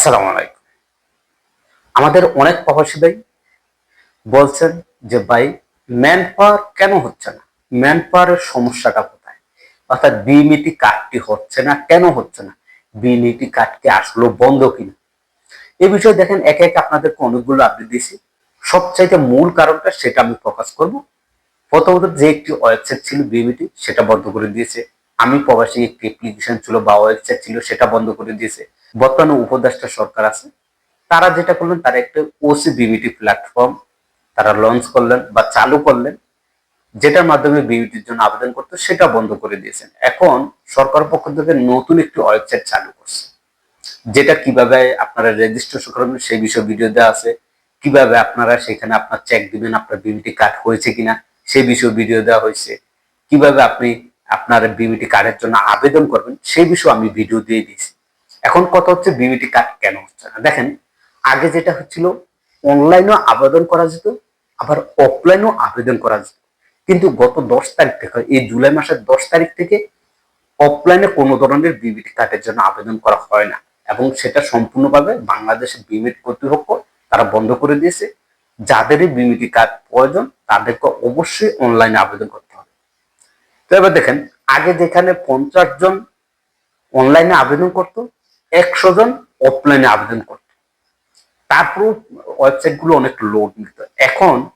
আসসালামু আলাইকুম। আমাদের অনেক প্রবাসী বলছেন যে, ভাই ম্যান পাওয়ার কেন হচ্ছে না? ম্যান পাওয়ারের সমস্যাটা কোথায়? অর্থাৎ বিমিটি কার্ডটি হচ্ছে না, কেন হচ্ছে না? বিমিটি কার্ডটি আসলো বন্ধ কিনা? এ বিষয়ে দেখেন, একে একে আপনাদেরকে অনেকগুলো আপডেট দিয়েছি। সবচাইতে মূল কারণটা সেটা আমি প্রকাশ করব। প্রথমত যে একটি ওয়েবসাইট ছিল বিমিটি সেটা বন্ধ করে দিয়েছে। আমি প্রবাসী একটি অ্যাপ্লিকেশন ছিল বা ওয়েবসাইট ছিল, সেটা বন্ধ করে দিয়েছে। বর্তমানে উপদেষ্টা সরকার আছে। তারা যেটা করলেন, তারা একটা ওসি বিবিটি প্ল্যাটফর্ম তারা লঞ্চ করলেন বা চালু করলেন, যেটার মাধ্যমে বিবিটির জন্য আবেদন করতে সেটা বন্ধ করে দিয়েছেন। এখন সরকার পক্ষ থেকে নতুন একটি ওয়েবসাইট চালু করছে, যেটা কীভাবে আপনারা রেজিস্ট্রেশন করবেন সেই বিষয়ে ভিডিও দেওয়া আছে। কীভাবে আপনারা সেখানে আপনার চেক দিবেন, আপনার বিবিটি কার্ড হয়েছে কিনা সেই বিষয়ে ভিডিও দেওয়া হয়েছে। কীভাবে আপনি আপনার বিবিটি কার্ডের জন্য আবেদন করবেন সেই বিষয়ে আমি ভিডিও দিয়ে দিয়েছি। এখন কথা হচ্ছে বিবিটি কার্ড কেন হচ্ছে না? দেখেন, আগে যেটা হচ্ছিল অনলাইনেও আবেদন করা যেত, আবার অফলাইনেও আবেদন করা যেত। কিন্তু গত দশ তারিখ থেকে, এই জুলাই মাসের দশ তারিখ থেকে অফলাইনে কোনো ধরনের বিবিটি কার্ডের জন্য আবেদন করা হয় না। এবং সেটা সম্পূর্ণভাবে বাংলাদেশের বিমিট কর্তৃপক্ষ, তারা বন্ধ করে দিয়েছে। যাদেরই বিমিটি কার্ড প্রয়োজন, তাদেরকে অবশ্যই অনলাইনে আবেদন করতে হবে। তো এবার দেখেন, আগে যেখানে পঞ্চাশ জন অনলাইনে আবেদন করত একশো জন অফলাইনে আবেদন করত। তারপর ওয়েবসাইটগুলো অনেক লোড নিত। এখন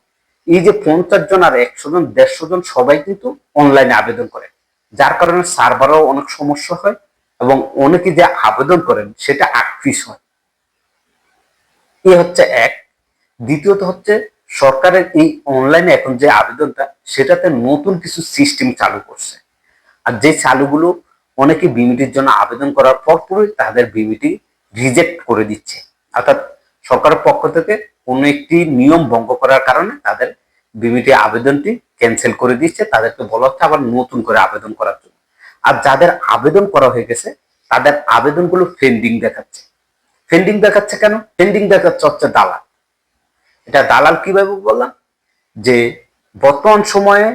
এই যে পঞ্চাশ জন আর একশো জন, দেড়শো জন সবাই কিন্তু অনলাইনে আবেদন করে। যার কারণে সার্ভারও অনেক সমস্যা হয় এবং অনেকে যে আবেদন করেন, সেটা আকফিস হয়। এ হচ্ছে এক। দ্বিতীয়ত হচ্ছে সরকারের এই অনলাইনে এখন যে আবেদনটা, সেটাতে নতুন কিছু সিস্টেম চালু করছে। আর যে চালুগুলো অনেকে বিমিটির জন্য আবেদন করার পর পরই তাদের বিমিটি রিজেক্ট করে দিচ্ছে। অর্থাৎ সরকারের পক্ষ থেকে কোনো একটি নিয়ম ভঙ্গ করার কারণে তাদের বিমিটি আবেদনটি ক্যান্সেল করে দিচ্ছে। তাদেরকে বলা হচ্ছে আবার নতুন করে আবেদন করার জন্য। আর যাদের আবেদন করা হয়ে গেছে, তাদের আবেদনগুলো ফেন্ডিং দেখাচ্ছে। ফেন্ডিং দেখাচ্ছে কেন? ফেন্ডিং দেখাচ্ছে হচ্ছে দালাল। এটা দালাল কীভাবে বললাম? যে বর্তমান সময়ে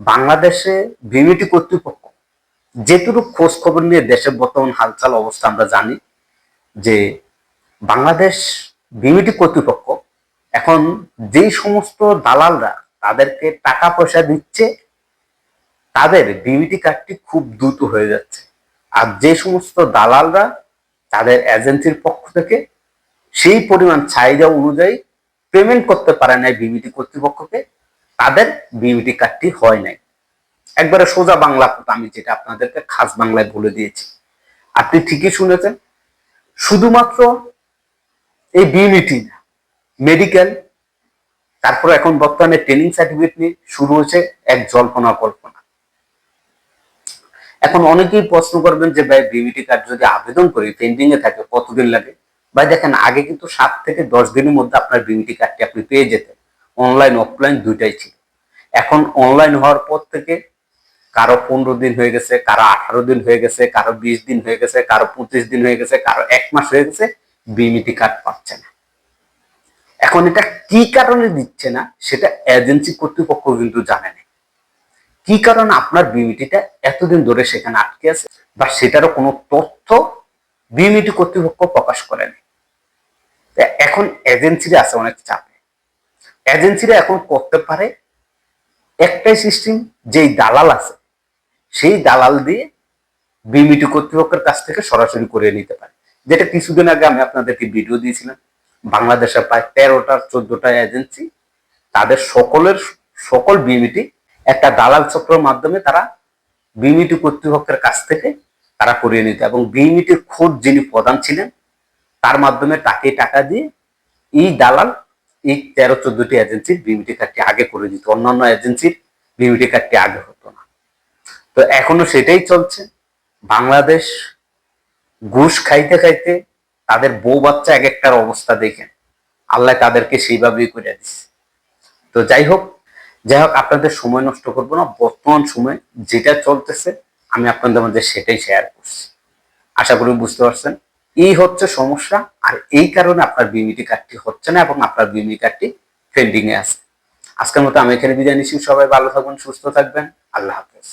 বাংলাদেশে বিমিটি কর্তৃপক্ষ যেটুকু খোঁজ খবর নিয়ে দেশের বর্তমান হালচাল অবস্থা আমরা জানি, যে বাংলাদেশ বিমিটি কর্তৃপক্ষ এখন যেই সমস্ত দালালরা তাদেরকে টাকা পয়সা দিচ্ছে, তাদের বিমিটি কার্ডটি খুব দ্রুত হয়ে যাচ্ছে। আর যে সমস্ত দালালরা তাদের এজেন্সির পক্ষ থেকে সেই পরিমাণ চাহিদা অনুযায়ী পেমেন্ট করতে পারে নাই বিমিটি কর্তৃপক্ষকে, তাদের বিমিটি কার্ডটি হয় নাই। একবারে সোজা বাংলা কথা আমি যেটা আপনাদেরকে খাস বাংলায় বলে দিয়েছি। আপনি ঠিকই শুনেছেন, শুধুমাত্র এই বিউনিটি না মেডিকেল তারপর এখন বর্তমানে ট্রেনিং সার্টিফিকেট নিয়ে শুরু হয়েছে এক জল্পনা কল্পনা। এখন অনেকেই প্রশ্ন করবেন যে ভাই বিউনিটি কার্ড যদি আবেদন করি পেন্ডিং এ থাকে, কতদিন লাগে? ভাই দেখেন, আগে কিন্তু সাত থেকে দশ দিনের মধ্যে আপনার বিউনিটি কার্ডটি আপনি পেয়ে যেতেন। অনলাইন অফলাইন দুইটাই ছিল। এখন অনলাইন হওয়ার পর থেকে কারও পনেরো দিন হয়ে গেছে, কারও আঠারো দিন হয়ে গেছে, কারও বিশ দিন হয়ে গেছে, কারও পঁচিশ দিন হয়ে গেছে, কারও এক মাস হয়ে গেছে বিমিটি কার্ড পাচ্ছে না। এখন এটা কি কারণে দিচ্ছে না, সেটা এজেন্সি কর্তৃপক্ষ কিন্তু জানে না। কি কারণে আপনার বিমিটিটা এতদিন ধরে সেখানে আটকে আছে, বা সেটারও কোনো তথ্য বিমিটি কর্তৃপক্ষ প্রকাশ করেনি এখন এজেন্সিরা আছে অনেক চাপে। এজেন্সিরা এখন করতে পারে একটাই সিস্টেম যেই দালাল আছে সেই দালাল দিয়ে বিমিটি কর্তৃপক্ষের কাছ থেকে সরাসরি করে নিতে পারে। যেটা কিছুদিন আগে আমি আপনাদেরকে ভিডিও দিয়েছিলাম। বাংলাদেশের প্রায় তেরোটা, চোদ্দটা এজেন্সি তাদের সকলের, সকল বিমিটি একটা দালাল চক্রের মাধ্যমে তারা বিমিটি কর্তৃপক্ষের কাছ থেকে তারা করিয়ে নিত এবং বিমিটির খোঁজ যিনি প্রধান ছিলেন, তার মাধ্যমে তাকে টাকা দিয়ে এই দালাল, এই তেরো, চোদ্দটি এজেন্সির বিমিটি কার্ডটি আগে করে দিত। অন্যান্য এজেন্সির বিমিটি কার্ডটি আগে হতো। তো এখনও সেটাই চলছে। বাংলাদেশ ঘুষ খাইতে খাইতে তাদের বউ বাচ্চা এক একটার অবস্থা দেখেন আল্লাহ তাদেরকে সেইভাবেই করে দিচ্ছে তো যাই হোক যাই হোক, আপনাদের সময় নষ্ট করব না। বর্তমান সময় যেটা চলতেছে, আমি আপনাদের মধ্যে সেটাই শেয়ার করছি। আশা করি বুঝতে পারছেন। এই হচ্ছে সমস্যা, আর এই কারণে আপনার বিমিটি কার্ডটি হচ্ছে না এবং আপনার বিমিটি কার্ডটি পেন্ডিং এ আছে। আজকের মতো আমি এখানে বিদায় নিচ্ছি। সবাই ভালো থাকবেন, সুস্থ থাকবেন। আল্লাহ হাফেজ।